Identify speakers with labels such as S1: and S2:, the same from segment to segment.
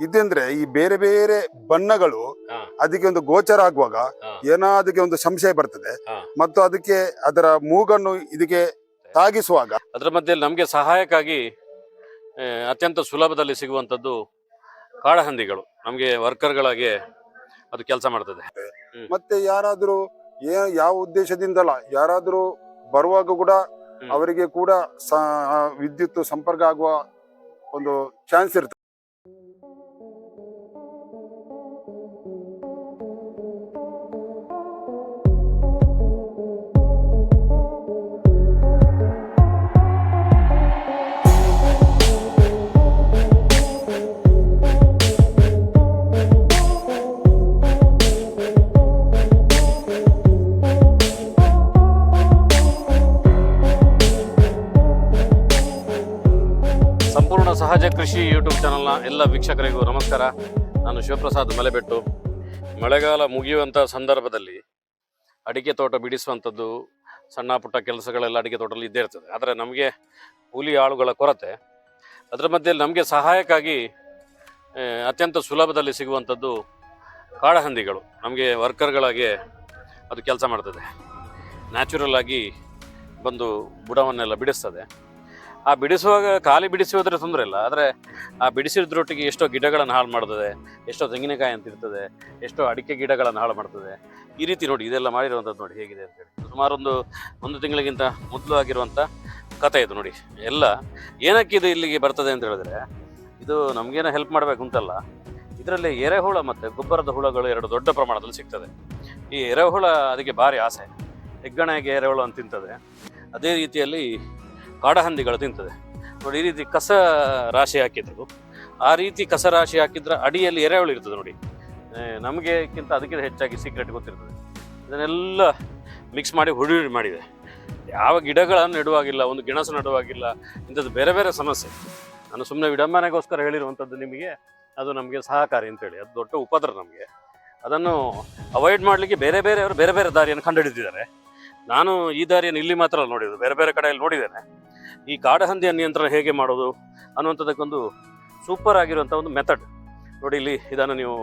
S1: ಇದಂದ್ರೆ ಈ ಬೇರೆ ಬೇರೆ ಬಣ್ಣಗಳು. ಅದಕ್ಕೆ ಒಂದು ಗೋಚರ ಆಗುವಾಗ
S2: ಏನಾದಕ್ಕೆ
S1: ಏನೋ ಅದಕ್ಕೆ ಒಂದು ಸಂಶಯ ಬರ್ತದೆ. ಮತ್ತು ಅದಕ್ಕೆ ಅದರ ಮೂಗನ್ನು ಇದಕ್ಕೆ ತಾಗಿಸುವಾಗ
S2: ಅದರ ಮಧ್ಯೆ ನಮಗೆ ಸಹಾಯಕ್ಕಾಗಿ ಅತ್ಯಂತ ಸುಲಭದಲ್ಲಿ ಸಿಗುವಂಥದ್ದು ಕಾಡಹಂದಿಗಳು ನಮಗೆ ವರ್ಕರ್ಗಳಾಗಿ ಅದು ಕೆಲಸ ಮಾಡ್ತದೆ.
S1: ಮತ್ತೆ ಯಾರಾದ್ರೂ ಯಾವ ಉದ್ದೇಶದಿಂದಲ್ಲ ಯಾರಾದ್ರೂ ಬರುವಾಗ ಕೂಡ ಅವರಿಗೆ ಕೂಡ ಸ- ವಿದ್ಯುತ್ ಸಂಪರ್ಕ ಆಗುವ ಒಂದು ಚಾನ್ಸ್ ಇರ್ತದೆ.
S2: ಕೃಷಿ ಯೂಟ್ಯೂಬ್ ಚಾನಲ್ನ ಎಲ್ಲ ವೀಕ್ಷಕರಿಗೂ ನಮಸ್ಕಾರ. ನಾನು ಶಿವಪ್ರಸಾದ್ ಮಲೆಬೆಟ್ಟು. ಮಳೆಗಾಲ ಮುಗಿಯುವಂಥ ಸಂದರ್ಭದಲ್ಲಿ ಅಡಿಕೆ ತೋಟ ಬಿಡಿಸುವಂಥದ್ದು ಸಣ್ಣ ಪುಟ್ಟ ಕೆಲಸಗಳೆಲ್ಲ ಅಡಿಕೆ ತೋಟದಲ್ಲಿ ಇದ್ದೇ ಇರ್ತದೆ. ಆದರೆ ನಮಗೆ ಕೂಲಿ ಆಳುಗಳ ಕೊರತೆ. ಅದರ ಮಧ್ಯೆ ನಮಗೆ ಸಹಾಯಕ್ಕಾಗಿ ಅತ್ಯಂತ ಸುಲಭದಲ್ಲಿ ಸಿಗುವಂಥದ್ದು ಕಾಡಹಂದಿಗಳು. ನಮಗೆ ವರ್ಕರ್ಗಳಾಗೆ ಅದು ಕೆಲಸ ಮಾಡ್ತದೆ. ನ್ಯಾಚುರಲ್ ಆಗಿ ಬಂದು ಬುಡವನ್ನೆಲ್ಲ ಬಿಡಿಸ್ತದೆ. ಆ ಬಿಡಿಸುವಾಗ ಖಾಲಿ ಬಿಡಿಸುವುದ್ರೆ ತೊಂದರೆ ಇಲ್ಲ, ಆದರೆ ಆ ಬಿಡಿಸಿದ್ರೊಟ್ಟಿಗೆ ಎಷ್ಟೋ ಗಿಡಗಳನ್ನು ಹಾಳು ಮಾಡ್ತದೆ, ಎಷ್ಟೋ ತೆಂಗಿನಕಾಯಿ ಅಂತ ಇರ್ತದೆ, ಎಷ್ಟೋ ಅಡಿಕೆ ಗಿಡಗಳನ್ನು ಹಾಳು ಮಾಡ್ತದೆ. ಈ ರೀತಿ ನೋಡಿ, ಇದೆಲ್ಲ ಮಾಡಿರುವಂಥದ್ದು ನೋಡಿ ಹೇಗಿದೆ ಅಂತೇಳಿ ಸುಮಾರೊಂದು ಒಂದು ಒಂದು ತಿಂಗಳಿಗಿಂತ ಮೊದಲು ಆಗಿರುವಂಥ ಕತೆ ಇದು ನೋಡಿ. ಎಲ್ಲ ಏನಕ್ಕೆ ಇದು ಇಲ್ಲಿಗೆ ಬರ್ತದೆ ಅಂತ ಹೇಳಿದ್ರೆ, ಇದು ನಮಗೇನೋ ಹೆಲ್ಪ್ ಮಾಡಬೇಕು ಅಂತಲ್ಲ, ಇದರಲ್ಲಿ ಎರೆಹುಳ ಮತ್ತು ಗೊಬ್ಬರದ ಹುಳಗಳು ಎರಡು ದೊಡ್ಡ ಪ್ರಮಾಣದಲ್ಲಿ ಸಿಗ್ತದೆ. ಈ ಎರೆಹುಳ ಅದಕ್ಕೆ ಭಾರಿ ಆಸೆ. ಹೆಗ್ಗಣೆಗೆ ಎರೆಹುಳ ಅಂತ ತಿಂತದೆ. ಅದೇ ರೀತಿಯಲ್ಲಿ ಕಾಡಹಂದಿಗಳು ತಿಂತದೆ. ನೋಡಿ, ಈ ರೀತಿ ಕಸ ರಾಶಿ ಹಾಕಿದ್ರು. ಆ ರೀತಿ ಕಸ ರಾಶಿ ಹಾಕಿದ್ರೆ ಅಡಿಯಲ್ಲಿ ಎರೆಹುಳು ಇರ್ತದೆ ನೋಡಿ. ನಮಗೆಕ್ಕಿಂತ ಅದಕ್ಕಿಂತ ಹೆಚ್ಚಾಗಿ ಸೀಕ್ರೆಟ್ ಗೊತ್ತಿರ್ತದೆ. ಇದನ್ನೆಲ್ಲ ಮಿಕ್ಸ್ ಮಾಡಿ ಹುಡಿ ಮಾಡಿದೆ. ಯಾವ ಗಿಡಗಳನ್ನು ನೆಡುವಾಗಿಲ್ಲ, ಒಂದು ಗೆಣಸು ನೆಡುವಾಗಿಲ್ಲ, ಇಂಥದ್ದು ಬೇರೆ ಬೇರೆ ಸಮಸ್ಯೆ. ನಾನು ಸುಮ್ಮನೆ ವಿಡಂಬನೆಗೋಸ್ಕರ ಹೇಳಿರುವಂಥದ್ದು ನಿಮಗೆ, ಅದು ನಮಗೆ ಸಹಕಾರಿ ಅಂತೇಳಿ. ಅದು ದೊಡ್ಡ ಉಪದ್ರ ನಮಗೆ. ಅದನ್ನು ಅವಾಯ್ಡ್ ಮಾಡಲಿಕ್ಕೆ ಬೇರೆ ಬೇರೆಯವರು ಬೇರೆ ಬೇರೆ ದಾರಿಯನ್ನು ಕಂಡುಹಿಡಿದಿದ್ದಾರೆ. ನಾನು ಈ ದಾರಿಯನ್ನು ಇಲ್ಲಿ ಮಾತ್ರ ನೋಡಿದ್ದು, ಬೇರೆ ಬೇರೆ ಕಡೆಯಲ್ಲಿ ನೋಡಿದ್ದೇನೆ. ಈ ಕಾಡಹಂದಿಯ ನಿಯಂತ್ರಣ ಹೇಗೆ ಮಾಡೋದು ಅನ್ನುವಂಥದ್ದಕ್ಕೊಂದು ಸೂಪರ್ ಆಗಿರುವಂಥ ಒಂದು ಮೆಥಡ್ ನೋಡಿ, ಇಲ್ಲಿ ಇದನ್ನು ನೀವು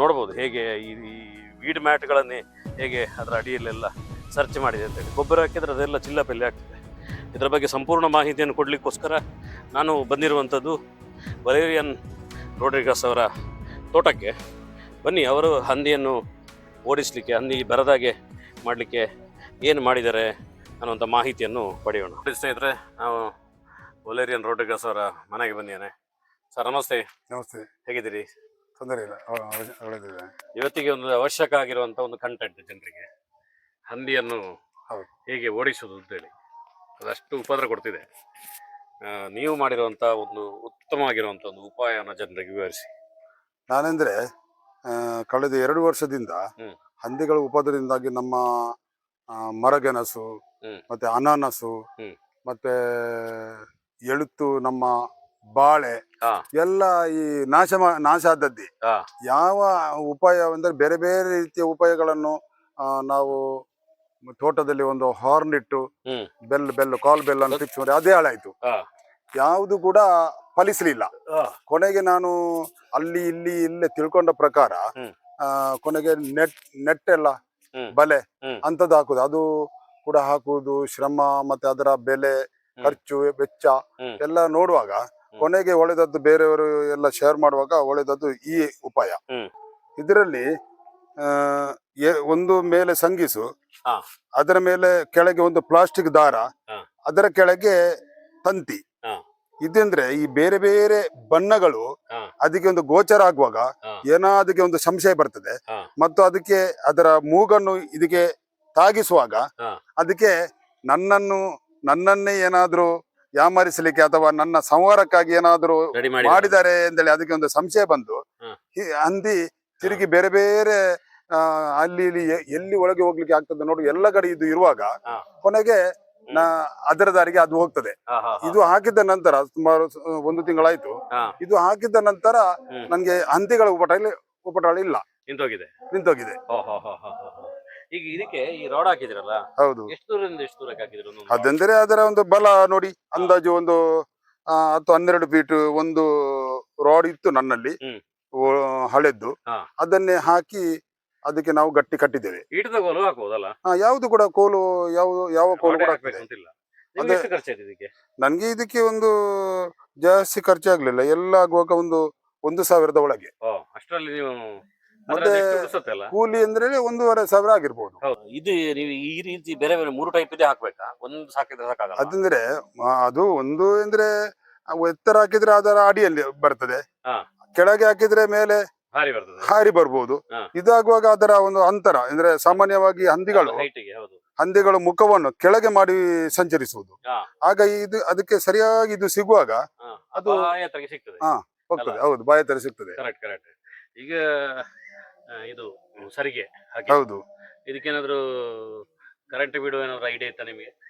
S2: ನೋಡ್ಬೋದು, ಹೇಗೆ ಈ ಈ ವೀಡ್ ಮ್ಯಾಟ್ಗಳನ್ನೇ ಹೇಗೆ ಅದರ ಅಡಿಯಲ್ಲೆಲ್ಲ ಸರ್ಚ್ ಮಾಡಿದೆ ಅಂತೇಳಿ ಗೊಬ್ಬರ ಹಾಕಿದರೆ ಅದೆಲ್ಲ ಚಿಲ್ಲಪಲ್ಲಿ ಆಗ್ತದೆ. ಇದರ ಬಗ್ಗೆ ಸಂಪೂರ್ಣ ಮಾಹಿತಿಯನ್ನು ಕೊಡಲಿಕ್ಕೋಸ್ಕರ ನಾನು ಬಂದಿರುವಂಥದ್ದು ವಲೇರಿಯನ್ ರೋಡ್ರಿಗಸ್ ಅವರ ತೋಟಕ್ಕೆ. ಬನ್ನಿ, ಅವರು ಹಂದಿಯನ್ನು ಓಡಿಸಲಿಕ್ಕೆ, ಹಂದಿ ಬರದಾಗೆ ಮಾಡಲಿಕ್ಕೆ ಏನು ಮಾಡಿದ್ದಾರೆ ಅನ್ನುವಂಥ ಮಾಹಿತಿಯನ್ನು ಪಡೆಯೋಣ. ಸ್ನೇಹಿತರೆ ನಾವು ಒಲೇರಿಯನ್ ರೋಡ್ರಿಗಸ್ ಅವರ ಮನೆಗೆ ಬಂದಿದ್ದೇನೆ. ಸರ್ ನಮಸ್ತೆ.
S1: ನಮಸ್ತೆ.
S2: ಹೇಗಿದ್ದೀರಿ?
S1: ತೊಂದರೆ ಇಲ್ಲ. ಒಳ್ಳೆದಿದೆ
S2: ಇವತ್ತಿಗೆ ಒಂದು ಅವಶ್ಯಕ ಆಗಿರುವಂಥ ಒಂದು ಕಂಟೆಂಟ್ ಜನರಿಗೆ ಹಂದಿಯನ್ನು
S1: ಹೌದು.
S2: ಹೇಗೆ ಓಡಿಸೋದು ಅಂತೇಳಿ ಅದಷ್ಟು ಉಪದ್ರ ಕೊಡ್ತಿದೆ. ಆ, ನೀವು ಮಾಡಿರುವಂಥ ಒಂದು ಉತ್ತಮವಾಗಿರುವಂಥ ಒಂದು ಉಪಾಯವನ್ನು ಜನರಿಗೆ ವಿವರಿಸಿ.
S1: ನಾನೆಂದ್ರೆ ಆ, ಕಳೆದ ಎರಡು ವರ್ಷದಿಂದ
S2: ಹ್ಮ್.
S1: ಹಂದಿಗಳ ಉಪದ್ರದಿಂದಾಗಿ ನಮ್ಮ ಮರಗೆಣಸು. ಮತ್ತೆ ಅನಾನಸು ಮತ್ತೆ ಎಳುತ್ತು ನಮ್ಮ ಬಾಳೆ ಎಲ್ಲ ಈ ನಾಶ ನಾಶ ಆದದ್ದಿ. ಯಾವ ಉಪಾಯ ಅಂದ್ರೆ ಬೇರೆ ಬೇರೆ ರೀತಿಯ ಉಪಾಯಗಳನ್ನು ನಾವು ತೋಟದಲ್ಲಿ ಒಂದು ಹಾರ್ನ್ ಇಟ್ಟು. ಬೆಲ್ ಬೆಲ್ ಕಾಲ್ ಬೆಲ್ ಅನ್ನು ಫಿಕ್ಸ್ ಮಾಡಿ ಅದೇ ಹಾಳಾಯ್ತು. ಯಾವುದು ಕೂಡ ಫಲಿಸಲಿಲ್ಲ. ಕೊನೆಗೆ ನಾನು ಅಲ್ಲಿ ಇಲ್ಲಿ ಇಲ್ಲೇ ತಿಳ್ಕೊಂಡ ಪ್ರಕಾರ ಕೊನೆಗೆ ನೆಟ್ ನೆಟ್ ಎಲ್ಲ. ಬಲೆ. ಅಂತದ್ದು ಹಾಕುದು. ಅದು ಕೂಡ ಹಾಕುವುದು ಶ್ರಮ ಮತ್ತೆ ಅದರ ಬೆಲೆ ಖರ್ಚು ವೆಚ್ಚ ಎಲ್ಲ ನೋಡುವಾಗ ಕೊನೆಗೆ ಒಳ್ಳೆದದ್ದು ಬೇರೆಯವರು ಎಲ್ಲ ಶೇರ್ ಮಾಡುವಾಗ ಒಳ್ಳೆದದ್ದು ಈ ಉಪಾಯ. ಇದರಲ್ಲಿ ಒಂದು ಮೇಲೆ ಸಂಗಿಸು ಅದರ ಮೇಲೆ ಕೆಳಗೆ ಒಂದು ಪ್ಲಾಸ್ಟಿಕ್ ದಾರ ಅದರ ಕೆಳಗೆ ತಂತಿ. ಇದಂದ್ರೆ ಈ ಬೇರೆ ಬೇರೆ ಬಣ್ಣಗಳು. ಅದಕ್ಕೆ ಒಂದು ಗೋಚರ ಆಗುವಾಗ. ಏನೋ ಅದಕ್ಕೆ ಒಂದು ಸಂಶಯ ಬರ್ತದೆ. ಮತ್ತು ಅದಕ್ಕೆ ಅದರ ಮೂಗನ್ನು ಇದಕ್ಕೆ ತಾಗಿಸುವಾಗ ಅದಕ್ಕೆ ನನ್ನನ್ನು ನನ್ನನ್ನೇ ಏನಾದ್ರೂ ಯಾಮಾರಿಸಲಿಕ್ಕೆ ಅಥವಾ ನನ್ನ ಸಂಹಾರಕ್ಕಾಗಿ ಏನಾದ್ರೂ ಮಾಡಿದ್ದಾರೆ. ಅಂತೇಳಿ ಅದಕ್ಕೆ ಒಂದು ಸಂಶಯ ಬಂದು ಅಂದಿ ಹಂದಿ ತಿರುಗಿ ಬೇರೆ ಬೇರೆ ಅಲ್ಲಿ ಇಲ್ಲಿ ಎಲ್ಲಿ ಒಳಗೆ ಹೋಗ್ಲಿಕ್ಕೆ ಆಗ್ತದೆ ನೋಡಿ ಎಲ್ಲ ಕಡೆ ಇದು ಇರುವಾಗ ಕೊನೆಗೆ ನಾ ಅದರ ದಾರಿಗೆ ಅದು ಹೋಗ್ತದೆ. ಇದು ಹಾಕಿದ ನಂತರ ಸುಮಾರು ಒಂದು ತಿಂಗಳಾಯ್ತು. ಇದು ಹಾಕಿದ ನಂತರ. ನನ್ಗೆ ಹಂದಿಗಳ ಉಪಟಲ್ಲಿ ಉಪಟಳ ಇಲ್ಲ.
S2: ನಿಂತೋಗಿದೆ.
S1: ನಿಂತೋಗಿದೆ.
S2: ಈಗ ಇದಕ್ಕೆ ಈ ರೋಡ್ ಹಾಕಿದಿರಲ್ಲ
S1: ಹೌದು.
S2: ಎಷ್ಟು ದೂರದಿಂದ ಎಷ್ಟು ದೂರಕ್ಕೆ ಹಾಕಿದ್ರು
S1: ಅದಂದ್ರೆ ಅದರ ಒಂದು ಬಲ ನೋಡಿ ಅಂದಾಜು ಒಂದು ಹತ್ತು ಹನ್ನೆರಡು ಫೀಟ್ ಒಂದು ರಾಡ್ ಇತ್ತು ನನ್ನಲ್ಲಿ. ಹಳೆದ್ದು. ಅದನ್ನೇ ಹಾಕಿ ಅದಕ್ಕೆ ನಾವು ಗಟ್ಟಿ ಕಟ್ಟಿದ್ದೇವೆ.
S2: ಈಟದ ಕೋಲು
S1: ಯಾವುದು ಕೂಡ ಕೋಲು ಯಾವ ಯಾವ ಕೋಲು ಕೂಡ
S2: ಹಾಕ್ಬೇಕು
S1: ಆಗ್ತದೆ
S2: ಅಂತಿಲ್ಲ. ನಿಮ್ಗೆ ಎಷ್ಟು ಖರ್ಚಾಯ್ತು ಇದಕ್ಕೆ?
S1: ನನ್ಗೆ ಇದಕ್ಕೆ ಒಂದು ಜಾಸ್ತಿ ಖರ್ಚಾಗ್ಲಿಲ್ಲ ಎಲ್ಲ ಆಗುವಾಗ ಒಂದು ಒಂದು ಸಾವಿರದ ಒಳಗೆ.
S2: ಓ ಅಷ್ಟರಲ್ಲಿ ನೀವು
S1: ಮತ್ತೆ
S2: ಅದ್ರಲ್ಲಿ ಎಷ್ಟು ಉಳಿಸುತ್ತೆ ಅಲ್ಲ?
S1: ಕೂಲಿ ಅಂದ್ರೆ ಒಂದೂವರೆ ಸಾವಿರ ಆಗಿರ್ಬೋದು.
S2: ಹೌದು. ಇದು ನೀವು ಈ ರೀತಿ ಬೇರೆ ಬೇರೆ ಮೂರು ಟೈಪ್ ಇದೆ ಹಾಕ್ಬೇಕಾ? ಒಂದು ಸಾಕಿದ್ರೆ ಸಾಕಾಗಲ್ಲ?
S1: ಅದಂದ್ರೆ ಆ, ಅದು ಒಂದು ಅಂದ್ರೆ ಆ ಎತ್ತರ ಹಾಕಿದ್ರೆ ಅದರ ಅಡಿಯಲ್ಲಿ ಬರ್ತದೆ.
S2: ಹಾ.
S1: ಕೆಳಗೆ ಹಾಕಿದ್ರೆ ಮೇಲೆ
S2: ಬರ್ತದೆ.
S1: ಹಾರಿ ಬರ್ಬೋದು. ಇದಾಗುವಾಗ ಅದರ ಒಂದು ಅಂತರ ಅಂದ್ರೆ ಸಾಮಾನ್ಯವಾಗಿ ಹಂದಿಗಳು. ಹಂದಿಗಳು ಮುಖವನ್ನು ಕೆಳಗೆ ಮಾಡಿ ಸಂಚರಿಸುವುದು. ಆಗ ಇದು ಅದಕ್ಕೆ ಸರಿಯಾಗಿ ಇದು ಸಿಗುವಾಗ ಅದು-
S2: ಸಿಗ್ತದೆ.
S1: ಹಾ. ಹೋಗ್ತದೆ. ಹೌದು ಬಾಯ ತರ ಸಿಗ್ತದೆ.
S2: ಕರೆಕ್ಟ್ ಕರೆಕ್ಟ್ ಈಗ ಇದು ಸರಿಗೆ
S1: ಹೌದು.
S2: ಇದಕ್ಕೇನಾದ್ರೂ ಕರೆಂಟ್ ಬಿಡುವ ಏನಾದ್ರು ಐಡಿಯಾ ಇತ್ತಾ ನಿಮಗೆ?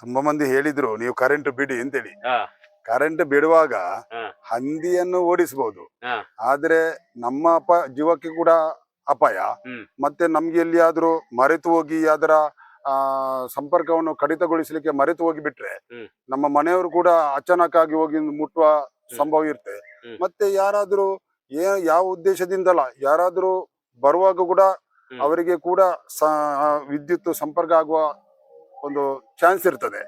S1: ತುಂಬಾ ಮಂದಿ ಹೇಳಿದ್ರು ನೀವು ಕರೆಂಟ್ ಬಿಡಿ ಅಂತೇಳಿ. ಕರೆಂಟ್ ಬಿಡುವಾಗ ಹಂದಿಯನ್ನು ಓಡಿಸಬಹುದು. ಆದ್ರೆ ನಮ್ಮ ಅಪ ಜೀವಕ್ಕೆ ಕೂಡ ಅಪಾಯ. ಮತ್ತೆ ನಮ್ಗೆ ಎಲ್ಲಿಯಾದ್ರೂ ಮರೆತು ಹೋಗಿ ಅದರ ಆ ಸಂಪರ್ಕವನ್ನು ಕಡಿತಗೊಳಿಸಲಿಕ್ಕೆ ಮರೆತು ಹೋಗಿ ಬಿಟ್ರೆ ನಮ್ಮ ಮನೆಯವರು ಕೂಡ ಅಚಾನಕ್ ಆಗಿ ಹೋಗಿ ಮುಟ್ಟುವ ಸಂಭವ ಇರುತ್ತೆ. ಮತ್ತೆ ಯಾರಾದ್ರೂ ಏ ಯಾವ ಉದ್ದೇಶದಿಂದಲ್ಲ ಯಾರಾದ್ರೂ ಬರುವಾಗ ಕೂಡ ಅವರಿಗೆ ಕೂಡ ವಿದ್ಯುತ್ ಸಂಪರ್ಕ ಆಗುವ ಒಂದು ಚಾನ್ಸ್ ಇರ್ತದೆ.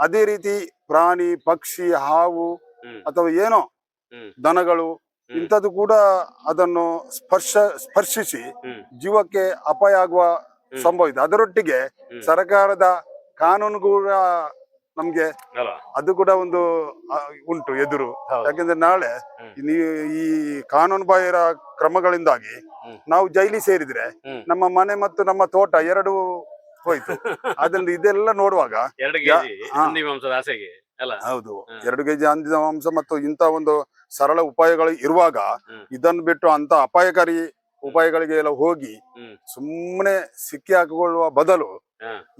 S1: ಅದೇ ರೀತಿ ಪ್ರಾಣಿ ಪಕ್ಷಿ ಹಾವು ಅಥವಾ ಏನೋ. ದನಗಳು. ಇಂಥದ್ದು ಕೂಡ ಅದನ್ನು ಸ್ಪರ್ಶ ಸ್ಪರ್ಶಿಸಿ ಜೀವಕ್ಕೆ ಅಪಾಯ ಆಗುವ ಸಂಭವ ಇದೆ. ಅದರೊಟ್ಟಿಗೆ. ಸರ್ಕಾರದ ಕಾನೂನು ಕೂಡ ನಮ್ಗೆ ಅದು ಕೂಡ ಒಂದು ಉಂಟು ಎದುರು. ಯಾಕಂದ್ರೆ ನಾಳೆ ಈ ಕಾನೂನು ಬಾಹಿರ ಕ್ರಮಗಳಿಂದಾಗಿ ನಾವು ಜೈಲಿ ಸೇರಿದ್ರೆ ನಮ್ಮ ಮನೆ ಮತ್ತು ನಮ್ಮ ತೋಟ ಎರಡು ಹೋಯ್ತು ಅದ್ರಲ್ಲಿ ಇದೆಲ್ಲ ನೋಡುವಾಗ
S2: ಎರಡು ಕೆಜಿ
S1: ಹಾ.
S2: ಹಂದಿ ಮಾಂಸದ ಆಸೆಗೆ ಅಲ್ಲ
S1: ಹೌದು
S2: ಹಾ.
S1: ಎರಡು ಕೆಜಿ ಅಂದಿನ ಮಾಂಸ ಮತ್ತು ಇಂತ ಒಂದು ಸರಳ ಉಪಾಯಗಳು ಇರುವಾಗ. ಇದನ್ನು ಬಿಟ್ಟು ಅಂತ ಅಪಾಯಕಾರಿ ಉಪಾಯಗಳಿಗೆ ಎಲ್ಲ ಹೋಗಿ. ಸುಮ್ಮನೆ ಸಿಕ್ಕಿ ಹಾಕಿಕೊಳ್ಳುವ ಬದಲು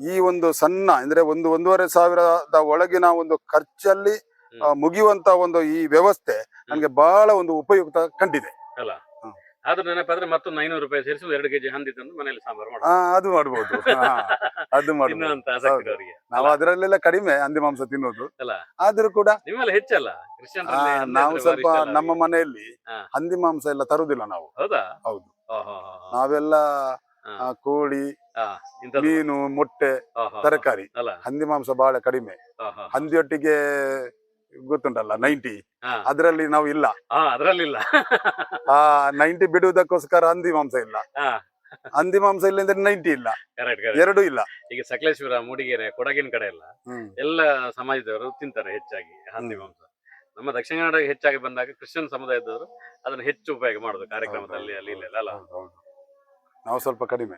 S1: ಈ ಒಂದು ಸಣ್ಣ ಅಂದ್ರೆ ಒಂದು ಒಂದೂವರೆ ಸಾವಿರದ ಒಳಗಿನ ಒಂದು ಖರ್ಚಲ್ಲಿ. ಮುಗಿಯುವಂತ ಒಂದು ಈ ವ್ಯವಸ್ಥೆ ನನಗೆ ಬಹಳ ಒಂದು ಉಪಯುಕ್ತ ಕಂಡಿದೆ
S2: ಅಲ್ಲ. ಆದ್ರೂ ನೆನಪಾದ್ರೆ ಮತ್ತೊಂದು ಐನೂರು ರೂಪಾಯಿ ಸೇರಿಸಿ ಎರಡು ಕೆಜಿ ಹಂದಿ ತಂದು ಮನೇಲಿ ಸಾಂಬಾರು ಮಾಡಿ
S1: ಅದು ಮಾಡ್ಬೋದು. ಅದು ಮಾಡ್ಬೋದು. ನಾವು ಅದರಲ್ಲೆಲ್ಲ ಕಡಿಮೆ ಹಂದಿ ಮಾಂಸ ತಿನ್ನೋದು.
S2: ಅಲ್ಲ.
S1: ಆದ್ರೂ ಕೂಡ
S2: ನಿಮ್ಮಲ್ಲಿ ಹೆಚ್ಚಲ್ಲ.
S1: ನಾವು ಸ್ವಲ್ಪ ನಮ್ಮ ಮನೆಯಲ್ಲಿ ಹಂದಿ ಮಾಂಸ ಎಲ್ಲ ತರುದಿಲ್ಲ ನಾವು.
S2: ಹೌದಾ?
S1: ನಾವೆಲ್ಲ ಕೋಳಿ ಮೀನು ಮೊಟ್ಟೆ ತರಕಾರಿ.
S2: ಅಲ್ಲ.
S1: ಹಂದಿ ಮಾಂಸ ಬಹಳ ಕಡಿಮೆ. ಹಂದಿಯೊಟ್ಟಿಗೆ ಗೊತ್ತುಂಟಲ್ಲ ನೈಂಟಿ. ಅದರಲ್ಲಿ ನಾವು ಇಲ್ಲ.
S2: ಅದರಲ್ಲಿ ಇಲ್ಲ
S1: ಆ ನೈಂಟಿ ಬಿಡುವುದಕ್ಕೋಸ್ಕರ ಹಂದಿ ಮಾಂಸ ಇಲ್ಲ.
S2: ಆ
S1: ಹಂದಿ ಮಾಂಸ ಇಲ್ಲ ಅಂದ್ರೆ ನೈಂಟಿ ಇಲ್ಲ. ಎರಡು ಇಲ್ಲ.
S2: ಈಗ ಸಕಲೇಶ್ವರ ಮೂಡಿಗೆರೆ ಕೊಡಗಿನ ಕಡೆ ಎಲ್ಲ
S1: ಹ್ಮ್.
S2: ಎಲ್ಲ ಸಮಾಜದವರು ತಿಂತಾರೆ ಹೆಚ್ಚಾಗಿ ಹಂದಿ ಮಾಂಸ. ನಮ್ಮ ದಕ್ಷಿಣ ಕನ್ನಡ ಹೆಚ್ಚಾಗಿ ಬಂದಾಗ ಕ್ರಿಶ್ಚಿಯನ್ ಸಮುದಾಯದವರು ಅದನ್ನ ಹೆಚ್ಚು ಉಪಯೋಗ ಮಾಡುದು ಕಾರ್ಯಕ್ರಮದಲ್ಲಿ ಅಲ್ಲಿ ಇಲ್ಲ ಅಲ್ಲ.
S1: ನಾವು ಸ್ವಲ್ಪ ಕಡಿಮೆ.